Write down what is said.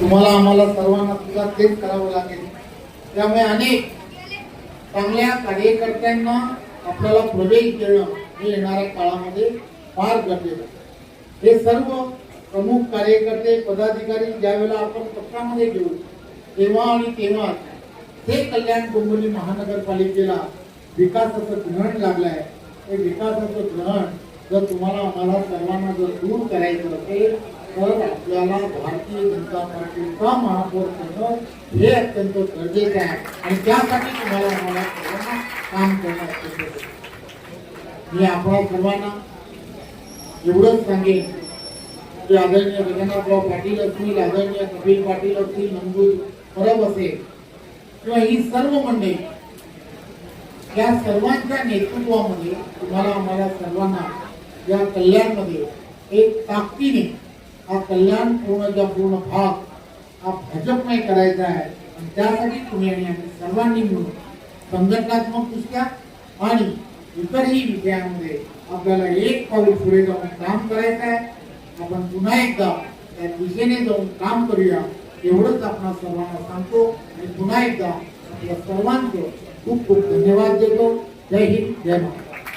तुम्हाला आम्हाला सर्वांना सुद्धा तेच करावं लागेल. त्यामुळे अनेक चांगल्या कार्यकर्त्यांना आपल्याला प्रवेश देणं हे येणाऱ्या काळामध्ये फार गरजेचं हे सर्व प्रमुख कार्यकर्ते पदाधिकारी ज्यावेळेला आपण पक्षामध्ये घेऊ तेव्हा आणि तेव्हा हे कल्याण डोंबिवली महानगरपालिकेला विकासाचं ग्रहण लागलं आहे हे विकासाचं ग्रहण जर तुम्हाला आम्हाला सर्वांना जर दूर करायचं असेल पण आपल्याला भारतीय जनता पार्टीचा महापौर करणं हे अत्यंत गरजेचं आहे. आणि त्यासाठी तुम्हाला आम्हाला सर्वांना काम करणं अत्यंत मी आपल्या सर्वांना एवढंच सांगेन की आदरणीय रंगनाथराव पाटील असतील आदरणीय कपिल पाटील असतील मंजूर परब असेल किंवा ही सर्व मंडळी या सर्वांच्या नेतृत्वामध्ये तुम्हाला आम्हाला सर्वांना या कल्याणमध्ये एक ताकदीने हा कल्याण पूर्णचा पूर्ण भाग हा भाजपमय करायचा आहे आणि त्यासाठी तुम्ही आणि आम्ही सर्वांनी मिळून संघटनात्मक दृष्ट्या आणि इतरही विषयांमध्ये आपल्याला एक पाऊल पुढे जाऊन काम करायचं आहे. आपण पुन्हा एकदा त्या दिशेने जाऊन काम करूया, एवढंच आपण सर्वांना सांगतो. आणि पुन्हा एकदा आपल्या सर्वांचं खूप खूप धन्यवाद देतो. जय हिंद, जय महाराष्ट्र.